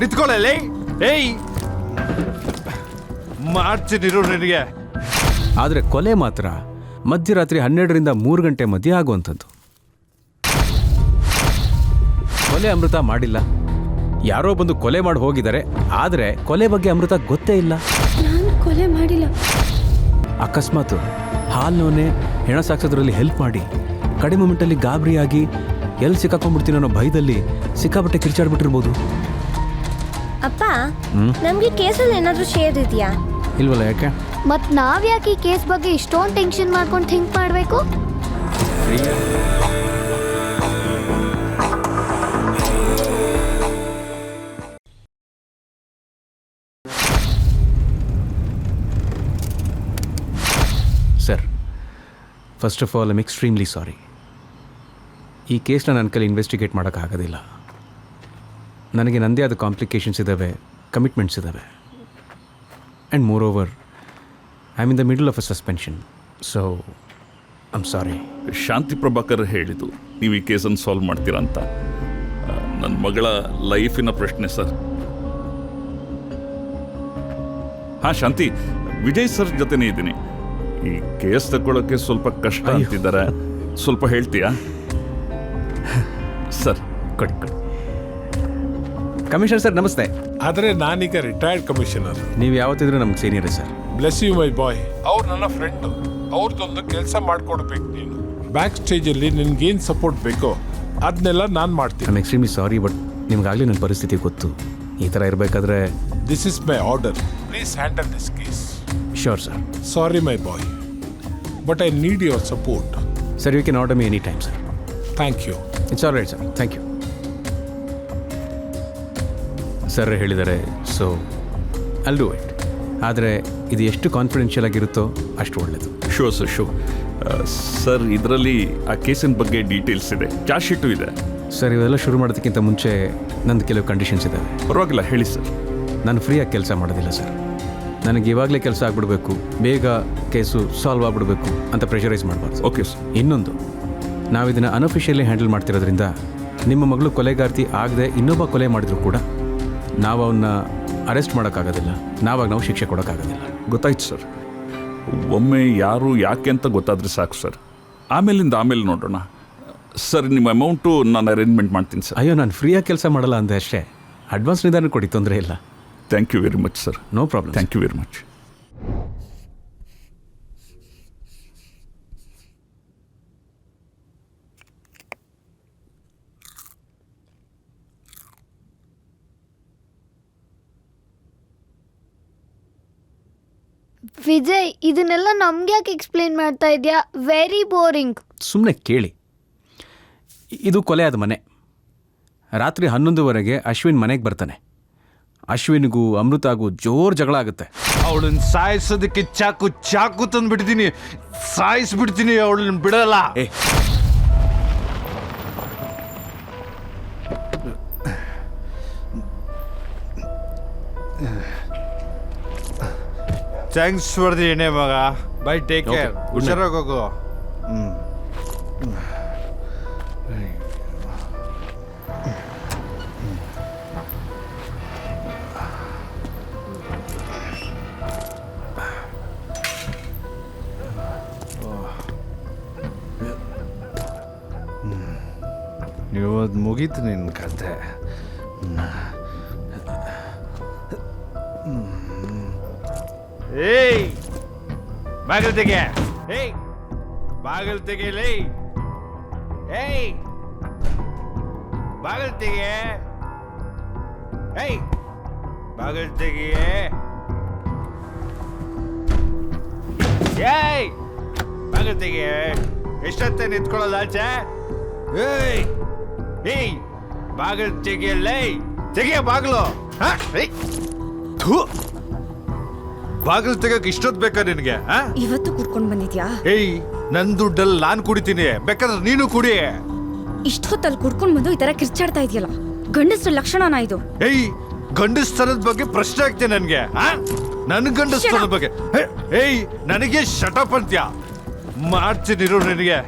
ನಿಂತ್ಕೊಳ್ಳಲಿ ಏಯ್. ಮಾಡ್ತೀನಿರು ನಿನಗೆ? ಆದರೆ ಕೊಲೆ ಮಾತ್ರ ಮಧ್ಯರಾತ್ರಿ ಹನ್ನೆರಡರಿಂದ ಮೂರು ಗಂಟೆ ಮಧ್ಯೆ ಆಗುವಂಥದ್ದು. ಕೊಲೆ ಅಮೃತ ಮಾಡಿಲ್ಲ. ಯಾರೋ ಬಂದು ಕೊಲೆ ಮಾಡಿ ಹೋಗಿದ್ದಾರೆ. ಆದರೆ ಕೊಲೆ ಬಗ್ಗೆ ಅಮೃತ ಗೊತ್ತೇ ಇಲ್ಲ. ನಾನು ಕೊಲೆ ಮಾಡಿಲ್ಲ. ಅಕಸ್ಮಾತ್ ಹಾಲ್ನೋನೆ ಹೆಣ ಸಾಕ್ಸೋದ್ರಲ್ಲಿ ಹೆಲ್ಪ್ ಮಾಡಿ. ಕಡಿಮೆ ಮಿಂಟಲ್ಲಿ ಗಾಬರಿಯಾಗಿ ಎಲ್ಲಿ ಸಿಕ್ಕಾಕೊಂಡ್ಬಿಡ್ತೀನಿ ಅನ್ನೋ ಭಯದಲ್ಲಿ ಸಿಕ್ಕಾಪಟ್ಟೆ ಕಿರ್ಚಾಡ್ಬಿಟ್ಟಿರ್ಬೋದು. ಅಪ್ಪ? ನಮ್ಗೆ ಕೇಸಲ್ಲಿ ಏನಾದ್ರೂ ಶೇರ್ ಇದೆಯಾ? ಇಲ್ವಲ್ಲ ಯಾಕೆ? ಮತ್ ನಾವ್ ಯಾಕೆ ಈ ಕೇಸ್ ಬಗ್ಗೆ ಇಷ್ಟೊಂದು ಟೆನ್ಷನ್ ಮಾಡ್ಕೊಂಡು ಥಿಂಕ್ ಮಾಡ್ಬೇಕು? Sir first of all I'm extremely sorry ಈ ಕೇಸ್ನ ನನ್ನ ಕೈಲಿ ಇನ್ವೆಸ್ಟಿಗೇಟ್ ಮಾಡೋಕ್ಕಾಗೋದಿಲ್ಲ. ನನಗೆ ನನ್ನದೇ ಆದ ಕಾಂಪ್ಲಿಕೇಶನ್ಸ್ ಇದ್ದಾವೆ ಕಮಿಟ್ಮೆಂಟ್ಸ್ ಇದ್ದಾವೆ and moreover I am in the middle of a suspension so I'm sorry Shanti Prabhakar ಹೇಳಿದ್ದು ನೀವು ಈ ಕೇಸನ್ನು ಸಾಲ್ವ್ ಮಾಡ್ತೀರಾ ಅಂತ. ನನ್ನ ಮಗಳ ಲೈಫಿನ ಪ್ರಶ್ನೆ ಸರ್. ಹಾಂ ಶಾಂತಿ ವಿಜಯ್ ಸರ್ ಜೊತೆನೇ ಇದ್ದೀನಿ. ಈ ಕೇಸ್ ತಗೊಳ್ಳೋಕ್ಕೆ ಸ್ವಲ್ಪ ಕಷ್ಟ. ಅಂತಿದ್ದಾರೆ. ಸ್ವಲ್ಪ ಹೇಳ್ತೀಯಾ? ಸರ್ ಕಟ್ ಕೊಡಿ ಕಮಿಷನರ್ ಸರ್ ನಮಸ್ತೆ. ಆದರೆ ನಾನೀಗ ರಿಟೈರ್ಡ್ ಕಮಿಷನರ್ ನೀವು ಯಾವತ್ತಿದ್ರೂ ನಮ್ಗೆ senior sir. Bless you my boy ಅವ್ರು ನನ್ನ ಫ್ರೆಂಡ್ ಅವ್ರದ್ದೊಂದು ಕೆಲಸ ಮಾಡ್ಕೊಡ್ಬೇಕು ನೀನು. ಬ್ಯಾಕ್ ಸ್ಟೇಜಲ್ಲಿ ನಿನ್ಗೇನು ಸಪೋರ್ಟ್ ಬೇಕೋ ಅದನ್ನೆಲ್ಲ ನಾನು ಮಾಡ್ತೀನಿ. ಐಮ್ ಎಕ್ಸ್ಟ್ರೀಮ್ಲಿ ಸಾರಿ ಬಟ್ ನಿಮ್ಗಾಗಲೇ ನನ್ನ ಪರಿಸ್ಥಿತಿ ಗೊತ್ತು. ಈ ಥರ ಇರಬೇಕಾದ್ರೆ this is my order please handle this case sure sir sorry my boy but I need your support sir you can order me any time sir thank you it's all right sir thank you sir ಹೇಳಿದ್ದಾರೆ so I'll do it ಆದರೆ ಇದು ಎಷ್ಟು confidential ಆಗಿರುತ್ತೋ ಅಷ್ಟು ಒಳ್ಳೆಯದು sure sir sure sir ಇದರಲ್ಲಿ ಆ ಕೇಸಿನ ಬಗ್ಗೆ ಡೀಟೇಲ್ಸ್ ಇದೆ. ಚಾರ್ಜ್ ಶೀಟು ಇದೆ. ಸರ್ ಇವೆಲ್ಲ ಶುರು ಮಾಡೋದಕ್ಕಿಂತ ಮುಂಚೆ ನಂದು ಕೆಲವು ಕಂಡೀಷನ್ಸ್ ಇದ್ದಾವೆ ಪರವಾಗಿಲ್ಲ ಹೇಳಿ ಸರ್ ನಾನು ಫ್ರೀಯಾಗಿ ಕೆಲಸ ಮಾಡೋದಿಲ್ಲ ಸರ್ ನನಗೆ ಇವಾಗಲೇ ಕೆಲಸ ಆಗ್ಬಿಡ್ಬೇಕು. ಬೇಗ ಕೇಸು ಸಾಲ್ವ್ ಆಗ್ಬಿಡ್ಬೇಕು ಅಂತ ಪ್ರೆಷರೈಸ್ ಮಾಡಬಾರ್ದು. ಓಕೆ ಸರ್ ಇನ್ನೊಂದು ನಾವು ಇದನ್ನು ಅನ್ಅಫಿಷಿಯಲಿ ಹ್ಯಾಂಡಲ್ ಮಾಡ್ತಿರೋದ್ರಿಂದ ನಿಮ್ಮ ಮಗಳು ಕೊಲೆಗಾರ್ತಿ ಆಗದೆ ಇನ್ನೊಬ್ಬ ಕೊಲೆ ಮಾಡಿದ್ರು ಕೂಡ ನಾವು ಅವನ್ನ ಅರೆಸ್ಟ್ ಮಾಡೋಕ್ಕಾಗೋದಿಲ್ಲ. ನಾವಾಗ ನಾವು ಶಿಕ್ಷೆ ಕೊಡೋಕ್ಕಾಗೋದಿಲ್ಲ. ಗೊತ್ತಾಯ್ತು ಸರ್. ಒಮ್ಮೆ ಯಾರು ಯಾಕೆ ಅಂತ ಗೊತ್ತಾದ್ರೆ ಸಾಕು ಸರ್. ಆಮೇಲಿಂದ ಆಮೇಲೆ ನೋಡೋಣ. ಸರ್ ನಿಮ್ಮ ಅಮೌಂಟು ನಾನು ಅರೇಂಜ್ಮೆಂಟ್ ಮಾಡ್ತೀನಿ ಸರ್. ಅಯ್ಯೋ ನಾನು ಫ್ರೀಯಾಗಿ ಕೆಲಸ ಮಾಡಲ್ಲ ಅಂದೆ ಅಷ್ಟೇ. ಅಡ್ವಾನ್ಸ್ ನಿಧಾನ ಕೊಡಿ ತೊಂದರೆ ಇಲ್ಲ. Thank you very much sir no problem thank you very much Vijay ಇದನ್ನೆಲ್ಲ ನಮ್ಗೆ ಯಾಕೆ ಎಕ್ಸ್ಪ್ಲೇನ್ ಮಾಡ್ತಾ ಇದೆಯಾ? ವೆರಿ ಬೋರಿಂಗ್ ಸುಮ್ಮನೆ ಕೇಳಿ. ಇದು ಕೊಲೆ ಆದ ಮನೆ. ರಾತ್ರಿ ಹನ್ನೊಂದುವರೆಗೆ ಅಶ್ವಿನ್ ಮನೆಗೆ ಬರ್ತಾನೆ. ಅಶ್ವಿನ್ಗೂ ಅಮೃತಾಗೂ ಜೋರು ಜಗಳ ಆಗುತ್ತೆ. ಅವಳನ್ನ ಸಾಯಿಸೋದಕ್ಕೆ ಚಾಕು ಚಾಕು ತಂದು ಬಿಡ್ತೀನಿ ಸಾಯಿಸ್ಬಿಡ್ತೀನಿ ಅವಳನ್ನ ಬಿಡಲ್ಲ. ಏ ಥ್ಯಾಂಕ್ಸ್ ಫಾರ್ ದಿ ಎಣ್ಣೆ ಮಗ ಬೈ ಟೇಕ್ ಕೇರ್. ಹುಷಾರಾಗಿ ಹೋಗು ಇವತ್ತು ಮುಗೀತು ನಿನ್ನ ಕತೆ ಏಯ್! ಬಾಗಿಲು ತೆಗೆ ಏಯ್! ಬಾಗಿಲು ತೆಗೆಯಲಿ ಏಯ್! ಬಾಗಿಲು ತೆಗೆ ಏಯ್! ಬಾಗಿಲು ತೆಗೆಯೇ? ಏಯ್! ಬಾಗಿಲು ತೆಗೆ ಎಷ್ಟೊತ್ತೆ ನಿಂತ್ಕೊಳ್ಳೋದು ಆಚೆ? ಏಯ್! ಏಯ್! ಬಾಗಿಲು ತೆಗಿಯಲ್ಲೇ? ತೆಗೆಯ ಬಾಗಿಲು? ಹಾ? ಏಯ್! ಥು! ಬಾಗಿಲು ತೆಗಕ್ ಇಷ್ಟೊತ್ತು ಬೇಕಾ ನಿನಗೆ ಆ? ಇವತ್ತು ಕುಡ್ಕೊಂಡು ಬಂದಿದ್ಯಾ? ಏಯ್ ನನ್ ದುಡ್ಡಲ್ಲಿ ನಾನು ಕುಡಿತೀನಿ. ಬೇಕಾದ್ರೆ ನೀನು ಕುಡಿ. ಇಷ್ಟೊತ್ತಲ್ಲಿ ಕುಡ್ಕೊಂಡು ಬಂದು ಈ ತರ ಕಿರ್ಚಾಡ್ತಾ ಇದೆಯಲ್ಲ? ಗಂಡಸ್ರ ಲಕ್ಷಣನ ಇದು. ಏಯ್ ಗಂಡಸ್ತನದ ಬಗ್ಗೆ ಪ್ರಶ್ನೆ ಆಗ್ತೀನಿ ನನ್ಗೆ ಆ? ನನ್ ಗಂಡಸ್ತನದ ಬಗ್ಗೆ. ಹೇ- ಏಯ್ ನನಗೆ ಶಟಪ್ ಅಂತ್ಯ? ಮಾಡ್ತೀನಿರು ನಿನಗೆ.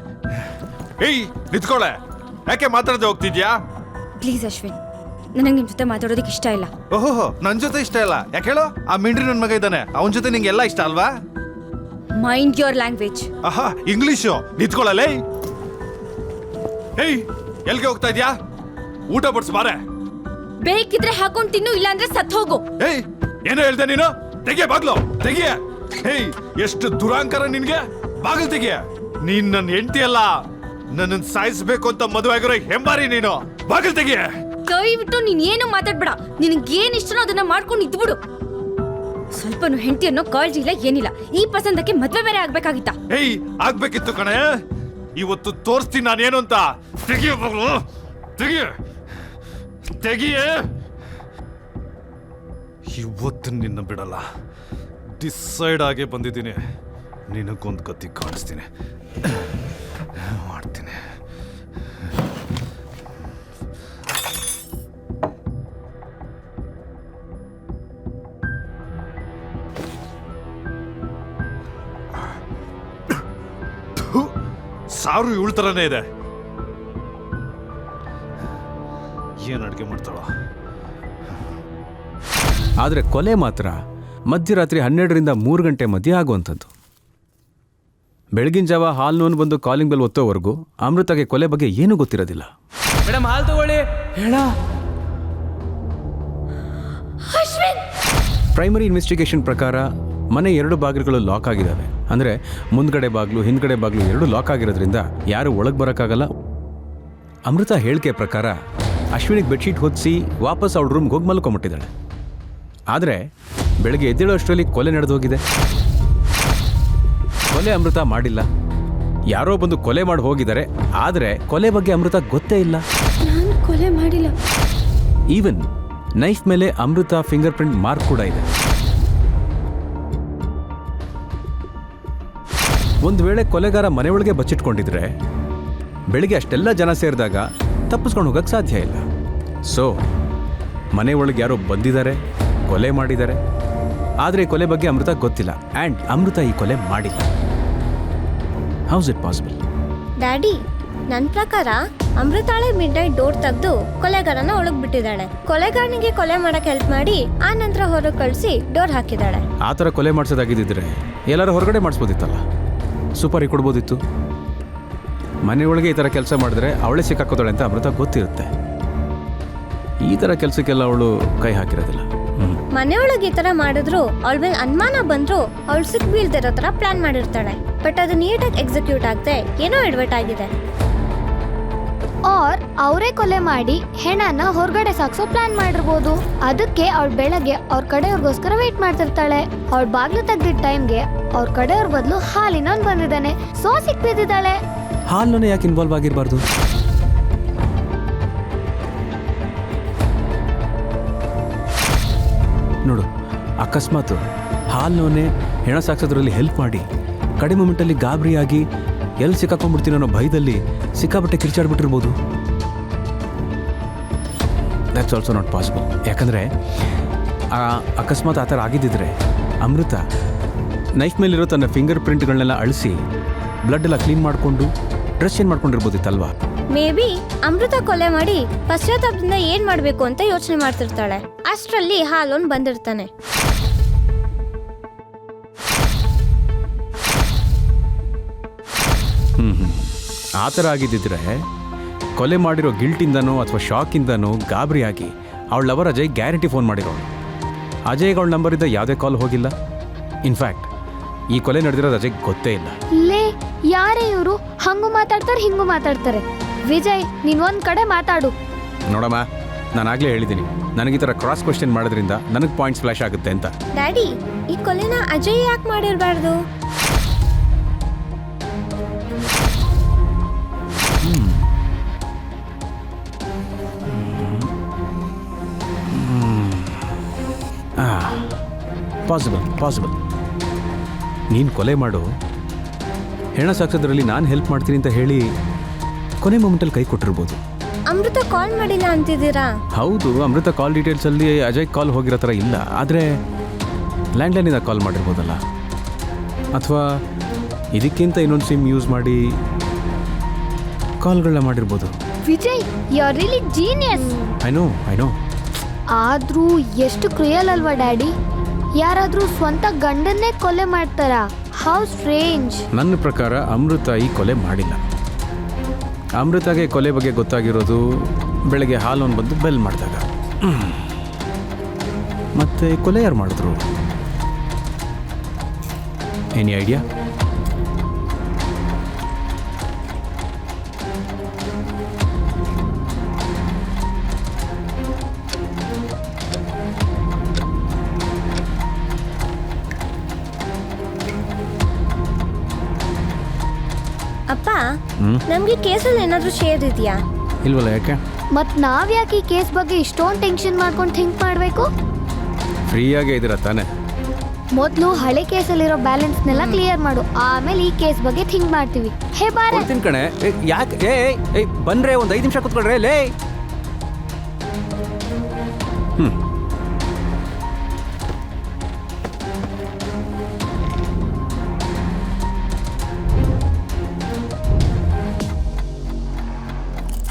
ಏಯ್ ನಿತ್ಕೊಳ್ಳೆ ಯಾಕೆ ಮಾತಾಡದೆ ಹೋಗ್ತಿದ್ಯಾ? ಪ್ಲೀಸ್ ಅಶ್ವಿನ್. ನನಗೆ ನಿಮ್ ಜೊತೆ ಮಾತಾಡೋದಕ್ಕೆ ಇಷ್ಟ ಇಲ್ಲ. ಓಹೋ ನನ್ ಜೊತೆ ಇಷ್ಟ ಇಲ್ಲ. ಯಾಕೆ ಹೇಳೋ? ಆ ಮಿಂಡ್ರಿ ನನ್ ಮಗ ಇದ್ದಾನೆ. ಅವನ ಜೊತೆ ನಿಂಗೆ ಎಲ್ಲ ಇಷ್ಟ ಅಲ್ವಾ? ಮೈಂಡ್ ಯೋರ್ ಲ್ಯಾಂಗ್ವೇಜ್ ಆಹಾ ಇಂಗ್ಲಿಷು. ನಿಂತ್ಕೊಳ್ಳಲೇ? ಏಯ್ ಎಲ್ಗೆ ಹೋಗ್ತಾ ಇದ್ಯಾ? ಊಟ ಬಡ್ಸ್ ಬಾರೆ ಬೇಕಿದ್ರೆ ಹಾಕೊಂಡು ತಿನ್ನು ಇಲ್ಲ ಅಂದ್ರೆ ಸತ್ ಹೋಗು. ಏಯ್ ಏನೋ ಹೇಳ್ದೆ ನೀನು? ತೆಗಿಯ ಬಾಗ್ಲು ತೆಗಿಯ. ಏಯ್ ಎಷ್ಟು ದುರಾಂಕರ ನಿನ್ಗೆ. ಬಾಗಿಲು ತೆಗಿಯ. ನೀನ್ ನನ್ನ ಹೆಂಡತಿ ಅಲ್ಲ. ನನ್ನನ್ ಸಾಯಿಸ್ಬೇಕು ಅಂತ ಮದುವೆ ಆಗಿರೋ ಹೆಂಬಾರಿ ನೀನು. ಬಾಗಿಲು ತೆಗಿಯ. ದಯವಿಟ್ಟು ನೀನ್ ಏನು ಮಾತಾಡ್ಬೇಡ. ನಿನಗೆ ಏನ್ ಇಷ್ಟನೋ ಅದನ್ನ ಮಾಡ್ಕೊಂಡು ಇದ್ಬಿಡು ಸ್ವಲ್ಪ ಹೆಂಡತಿ ಅನ್ನೋ ಕಾಳಜಿ ಇಲ್ಲ, ಏನಿಲ್ಲ. ಈ ಪಸಂದಕ್ಕೆ ಮದ್ವೆ ಬೇರೆ ಆಗ್ಬೇಕಾಗಿತ್ತ? ಏಯ್, ಆಗ್ಬೇಕಿತ್ತು ಕಣೆ. ಇವತ್ತು ತೋರಿಸ್ತೀನಿ ನಾನೇನು ಅಂತ. ತೆಗಿಯ ಮಗಳು. ತೆಗಿಯ. ತೆಗಿಯ. ಇವತ್ತು ನಿನ್ನ ಬಿಡಲ್ಲ. ಡಿಸೈಡ್ ಆಗೇ ಬಂದಿದ್ದೀನಿ. ನಿನಗೊಂದು ಗತಿ ಕಾಣಿಸ್ತೀನಿ. ಮಾಡ್ತೀನಿ. ಸಾರು ಇವಳ ಥರನೇ ಇದೆ. ಏನು ಅಡುಗೆ ಮಾಡ್ತಾಳೋ? ಆದರೆ ಕೊಲೆ ಮಾತ್ರ ಮಧ್ಯರಾತ್ರಿ ಹನ್ನೆರಡರಿಂದ ಮೂರು ಗಂಟೆ ಮಧ್ಯೆ ಆಗುವಂಥದ್ದು. ಬೆಳಗಿನ ಜಾವ ಹಾಲ್ ನೋನ್ ಬಂದು ಕಾಲಿಂಗ್ ಬೆಲ್ ಒತ್ತೋವರೆಗೂ ಅಮೃತಗೆ ಕೊಲೆ ಬಗ್ಗೆ ಏನೂ ಗೊತ್ತಿರೋದಿಲ್ಲ. ಮೇಡಮ್ ಹಾಲ್ ತಗೊಳ್ಳಿ. ಹೇಳ. ಪ್ರೈಮರಿ ಇನ್ವೆಸ್ಟಿಗೇಷನ್ ಪ್ರಕಾರ ಮನೆ ಎರಡು ಬಾಗಿಲುಗಳು ಲಾಕ್ ಆಗಿದ್ದಾವೆ ಅಂದರೆ ಮುಂದ್ಗಡೆ ಬಾಗಿಲು ಹಿಂದ್ಗಡೆ ಬಾಗಿಲು ಎರಡು ಲಾಕ್ ಆಗಿರೋದ್ರಿಂದ ಯಾರು ಒಳಗೆ ಬರೋಕ್ಕಾಗಲ್ಲ. ಅಮೃತ ಹೇಳಿಕೆ ಪ್ರಕಾರ ಅಶ್ವಿನಿಗೆ ಬೆಡ್ಶೀಟ್ ಹೊದಿಸಿ ವಾಪಸ್ ಅವಳ ರೂಮ್ಗೆ ಹೋಗಿ ಮಲ್ಕೊಂಬಿಟ್ಟಿದ್ದಾಳೆ. ಆದರೆ ಬೆಳಗ್ಗೆ ಎದ್ದೇಳೋ ಅಷ್ಟರಲ್ಲಿ ಕೊಲೆ ನಡೆದೋಗಿದೆ. ಕೊಲೆ ಅಮೃತ ಮಾಡಿಲ್ಲ. ಯಾರೋ ಬಂದು ಕೊಲೆ ಮಾಡಿ ಹೋಗಿದ್ದಾರೆ. ಆದರೆ ಕೊಲೆ ಬಗ್ಗೆ ಅಮೃತ ಗೊತ್ತೇ ಇಲ್ಲ. ನಾನು ಕೊಲೆ ಮಾಡಿಲ್ಲ. ಈವನ್ ನೈಫ್ ಮೇಲೆ ಅಮೃತ ಫಿಂಗರ್ ಪ್ರಿಂಟ್ ಮಾರ್ಕ್ ಕೂಡ ಇದೆ. ಒಂದು ವೇಳೆ ಕೊಲೆಗಾರ ಮನೆಯೊಳಗೆ ಬಚ್ಚಿಟ್ಕೊಂಡಿದ್ರೆ ಬೆಳಿಗ್ಗೆ ಅಷ್ಟೆಲ್ಲ ಜನ ಸೇರಿದಾಗ ತಪ್ಪಿಸ್ಕೊಂಡು ಹೋಗಕ್ಕೆ ಸಾಧ್ಯ ಇಲ್ಲ. ಸೊ ಮನೆ ಒಳಗೆ ಯಾರೋ ಬಂದಿದ್ದಾರೆ ಕೊಲೆ ಮಾಡಿದ್ದಾರೆ. ಆದರೆ ಈ ಕೊಲೆ ಬಗ್ಗೆ ಅಮೃತ ಗೊತ್ತಿಲ್ಲ. ಆ್ಯಂಡ್ ಅಮೃತ ಈ ಕೊಲೆ ಮಾಡಿಲ್ಲ. ಹೌಸ್ ಇಟ್ ಪಾಸಿಬಲ್ ಡ್ಯಾಡಿ ನನ್ನ ಪ್ರಕಾರ ಅಮೃತಾಳೆ ಮಿಡ್ ನೈಟ್ ಡೋರ್ ತೆಗೆದು ಕೊಲೆಗಾರನ ಒಳಗೆ ಬಿಟ್ಟಿದ್ದಾಳೆ. ಕೊಲೆಗಾರನಿಗೆ ಕೊಲೆ ಮಾಡಕ್ಕೆ ಹೆಲ್ಪ್ ಮಾಡಿ ಆ ನಂತರ ಹೊರಗೆ ಕಳಿಸಿ ಡೋರ್ ಹಾಕಿದ್ದಾಳೆ. ಆ ಥರ ಕೊಲೆ ಮಾಡಿಸೋದಾಗಿದ್ದಿದ್ರೆ ಎಲ್ಲರೂ ಹೊರಗಡೆ ಮಾಡಿಸ್ಬೋದಿತ್ತಲ್ಲ? ಸೂಪರ್ ಕೊಡ್ಬೋದಿತ್ತು. ಮನೆಯೊಳಗೆ ಈ ಥರ ಕೆಲಸ ಮಾಡಿದ್ರೆ ಅವಳೇ ಸಿಕ್ಕಾಕೋತಾಳೆ ಅಂತ ಅಮೃತ ಗೊತ್ತಿರುತ್ತೆ. ಈ ಥರ ಕೆಲಸಕ್ಕೆಲ್ಲ ಅವಳು ಕೈ ಹಾಕಿರೋದಿಲ್ಲ. ಮನೆಯೊಳಗೆ ಈ ಥರ ಮಾಡಿದ್ರು ಅವಳ ಮೇಲೆ ಅನುಮಾನ ಬಂದ್ರು ಅವಳು ಸಿಕ್ ಬೀಳ್ದಿರೋ ಥರ ಪ್ಲಾನ್ ಮಾಡಿರ್ತಾಳೆ. ಬಟ್ ಅದು ನೀಟಾಗಿ ಎಕ್ಸಿಕ್ಯೂಟ್ ಆಗದೆ ಏನೋ ಎಡ್ವರ್ಟ್ ಆಗಿದೆ. ಆರ್ ಅವರೇ ಕೊಲೆ ಮಾಡಿ ಹೆಣನ ಹೊರಗಡೆ ಸಾಕ್ಸೋ ಪ್ಲಾನ್ ಮಾಡಿರ್ಬೋದು. ಅದಕ್ಕೆ ಅವಳು ಬೆಳಗ್ಗೆ ಅವ್ರ ಕಡೆಯವ್ರಿಗೋಸ್ಕರ ವೇಟ್ ಮಾಡ್ತಿರ್ತಾಳೆ. ಅವ್ಳ ಬಾಗ್ಲು ತೆಗ್ದಿದ್ದ ಟೈಮ್ಗೆ ಅವ್ರ ಕಡೆಯವ್ರ ಬದಲು ಹಾಲಿನವ್ನು ಬಂದಿದ್ದಾನೆ. ಸೊ ಸಿಕ್ ಬಿದ್ದಿದ್ದಾಳೆ ಹಾಲ್ನೂ ಯಾಕೆ ಇನ್ವಾಲ್ವ್ ಆಗಿರಬಾರ್ದು? ನೋಡು, ಅಕಸ್ಮಾತ್ ಹಾಲ್ನೋನೆ ಹೆಣ ಸಾಕ್ಸೋದ್ರಲ್ಲಿ ಹೆಲ್ಪ್ ಮಾಡಿ ಕಡಿಮೆ ಮೊಮೆಂಟಲ್ಲಿ ಗಾಬರಿಯಾಗಿ ಎಲ್ಲಿ ಸಿಕ್ಕಾಕೊಂಡ್ಬಿಡ್ತೀನಿ ಅನ್ನೋ ಭಯದಲ್ಲಿ ಸಿಕ್ಕಾಬಟ್ಟೆ ಕಿರ್ಚಾಡ್ಬಿಟ್ಟಿರ್ಬೋದು. ದಟ್ಸ್ ಆಲ್ಸೋ ನಾಟ್ ಪಾಸಿಬಲ್ ಯಾಕಂದರೆ ಅಕಸ್ಮಾತ್ ಆ ಥರ ಆಗಿದ್ದಿದ್ರೆ ಅಮೃತ ನೈಫ್ ಮೇಲಿರೋ ತನ್ನ ಫಿಂಗರ್ ಪ್ರಿಂಟ್ಗಳನ್ನೆಲ್ಲ ಅಳಿಸಿ ಬ್ಲಡ್ ಎಲ್ಲ ಕ್ಲೀನ್ ಮಾಡಿಕೊಂಡು ಡ್ರೆಸ್ ಚೇಂಜ್ ಮಾಡ್ಕೊಂಡಿರ್ಬೋದಿತ್ತಲ್ವಾ? ಮೇ ಬಿ ಅಮೃತ ಕೊಲೆ ಮಾಡಿ ಪಶ್ಚಾತ್ತಾಪದಿಂದ ಏನ್ ಮಾಡ್ಬೇಕು ಅಂತ ಯೋಚನೆ ಮಾಡ್ತಿರ್ತಾಳೆ. ಅಷ್ಟರಲ್ಲಿ ಹಾಲೋನ್ ಬಂದಿರ್ತಾನೆ. ಆ ಥರ ಆಗಿದ್ದಿದ್ರೆ ಕೊಲೆ ಮಾಡಿರೋ ಗಿಲ್ಟಿಂದನೋ ಅಥವಾ ಶಾಕಿಂದನೋ ಗಾಬರಿಯಾಗಿ ಅವಳ ಲವರ್ ಅಜಯ್ ಗ್ಯಾರಂಟಿ ಫೋನ್ ಮಾಡಿರೋಳು. ಅಜಯ್ಗೆ ಅವಳ ನಂಬರಿಂದ ಯಾವುದೇ ಕಾಲ್ ಹೋಗಿಲ್ಲ. ಇನ್ಫ್ಯಾಕ್ಟ್ ಈ ಕೊಲೆ ನಡೆದಿರೋದು ಅಜಯ್ ಗೊತ್ತೇ ಇಲ್ಲ. ಲೇ ಯಾರೇ ಇವರು? ಹಂಗು ಮಾತಾಡ್ತಾರೆ ಹಿಂಗು ಮಾತಾಡ್ತಾರೆ. ವಿಜಯ್ ನೀನು ಒಂದು ಕಡೆ ಮಾತಾಡು. ನೋಡಮ್ಮ ನಾನು ಆಗಲೇ ಹೇಳಿದ್ದೀನಿ ನನಗೆ ಈ ಥರ ಕ್ರಾಸ್ ಕ್ವೆಶ್ಚನ್ ಮಾಡೋದ್ರಿಂದ ನನಗೆ ಪಾಯಿಂಟ್ಸ್ ಫ್ಲಾಶ್ ಆಗುತ್ತೆ ಅಂತ. ಡ್ಯಾಡಿ ಈ ಕೊಲೆನ ಅಜಯ್ ಯಾಕೆ ಮಾಡಿರ್ಬಾರ್ದು? ಪಾಸಿಬಲ್ ಪಾಸಿಬಲ್ ನೀನು ಕೊಲೆ ಮಾಡು. ಹೆಣ ಸಾಕ್ಸೋದ್ರಲ್ಲಿ ನಾನು ಹೆಲ್ಪ್ ಮಾಡ್ತೀನಿ ಅಂತ ಹೇಳಿ ಕೊನೆ ಮೊಮೆಂಟಲ್ಲಿ ಕೈ ಕೊಟ್ಟಿರ್ಬೋದು. ಅಮೃತ ಕಾಲ್ ಮಾಡಿಲ್ಲ ಅಂತಿದ್ದೀರಾ? ಹೌದು ಅಮೃತ ಕಾಲ್ ಡೀಟೇಲ್ಸಲ್ಲಿ ಅಜಯ್ ಕಾಲ್ ಹೋಗಿರೋ ಥರ ಇಲ್ಲ. ಆದರೆ ಲ್ಯಾಂಡ್ಲೈನಿಂದ ಕಾಲ್ ಮಾಡಿರ್ಬೋದಲ್ಲ. ಅಥವಾ ಇದಕ್ಕಿಂತ ಇನ್ನೊಂದು ಸಿಮ್ ಯೂಸ್ ಮಾಡಿ ಕಾಲ್ಗಳನ್ನ ಮಾಡಿರ್ಬೋದು. Vijay you are really genius I know I know ಆದ್ರೂ ಎಷ್ಟು ಕ್ರಿಯಲ್ ಅಲ್ವಾ ಡ್ಯಾಡಿ ಯಾರಾದ್ರೂ ಸ್ವಂತ ಗಂಡನ್ನೇ ಕೊಲೆ ಮಾಡ್ತಾರ? ಹೌ ಸ್ಟ್ರೇಂಜ್ ನನ್ನ ಪ್ರಕಾರ ಅಮೃತ ಈ ಕೊಲೆ ಮಾಡಿಲ್ಲ. ಅಮೃತಗೆ ಕೊಲೆ ಬಗ್ಗೆ ಗೊತ್ತಾಗಿರೋದು ಬೆಳಗ್ಗೆ ಹಾಲೊಂದು ಬಂದು ಬೆಲ್ ಮಾಡಿದಾಗ. ಮತ್ತೆ ಕೊಲೆ ಯಾರು ಮಾಡಿದ್ರು? ಎನಿ ಐಡಿಯಾ ನಮ್ಗೆ ಕೇಸಲ್ಲಿ ಏನಾದ್ರೂ ಶೇರ್ ಇದೆಯಾ? ಇಲ್ವಲ್ಲ ಯಾಕೆ? ಮತ್ ನಾವ್ ಯಾಕೆ ಈ ಕೇಸ್ ಬಗ್ಗೆ ಇಷ್ಟೊಂದು ಟೆನ್ಷನ್ ಮಾಡ್ಕೊಂಡು ಥಿಂಕ್ ಮಾಡ್ಬೇಕು? ಫ್ರೀಯಾಗೇ ಇದ್ರ ತಾನೆ? ಮೊದ್ಲು ಹಳೆ ಕೇಸಲ್ಲಿರೋ ಬ್ಯಾಲೆನ್ಸ್ನೆಲ್ಲ ಕ್ಲಿಯರ್ ಮಾಡು. ಆಮೇಲೆ ಈ ಕೇಸ್ ಬಗ್ಗೆ ಥಿಂಕ್ ಮಾಡ್ತೀವಿ. ಹೇ ಬಾರ! ತಿನ್ಕಣೆ ಕಣೆ. ಯಾಕೆ? ಏ ಏ ಬಂದ್ರೆ ಒಂದು ಐದು ನಿಮಿಷ ಕೂತ್ಕೊಳ್ರೆ ಲೇ!